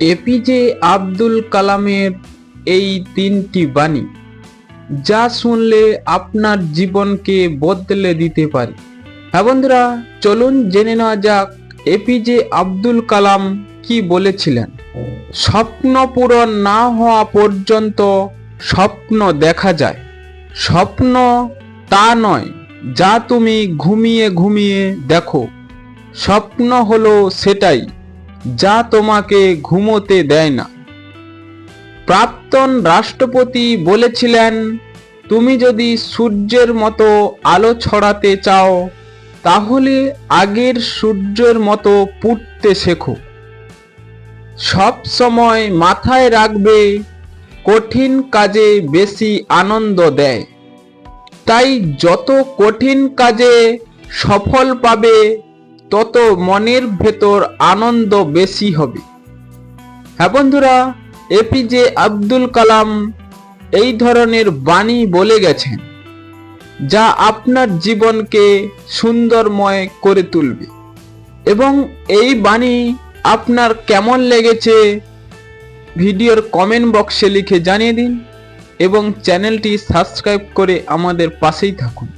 APJ Abdul কালামের এই তিনটি বাণী, যা শুনলে আপনার জীবনকে বদলে দিতে পারে। হ্যাঁ বন্ধুরা, চলুন জেনে নেওয়া যাক এপিজে আব্দুল কালাম কি বলেছিলেন। স্বপ্ন পূরণ না হওয়া পর্যন্ত স্বপ্ন দেখা যায়। স্বপ্ন তা নয়, যা তুমি ঘুমিয়ে ঘুমিয়ে দেখো। স্বপ্ন হলো সেটাই। যা তোমাকে ঘুমোতে দেয় না। প্রাক্তন রাষ্ট্রপতি বলেছিলেন, তুমি যদি সূর্যের মতো আলো ছড়াতে চাও, তাহলে আগের সূর্যের মতো পুড়তে শেখো। সব সময় মাথায় রাখবে, কঠিন কাজে বেশি আনন্দ দেয়। তাই যত কঠিন কাজে সফল পাবে তত মনের ভেতর আনন্দ বেশি হবে। হ্যাঁ বন্ধুরা এপিজে আব্দুল কালাম এই ধরনের বাণী বলে গেছেন, যা আপনার জীবনকে সুন্দরময় করে তুলবে। এবং এই বাণী আপনার কেমন লেগেছে ভিডিওর কমেন্ট বক্সে লিখে জানিয়ে দিন এবং চ্যানেলটি সাবস্ক্রাইব করে আমাদের পাশেই থাকুন।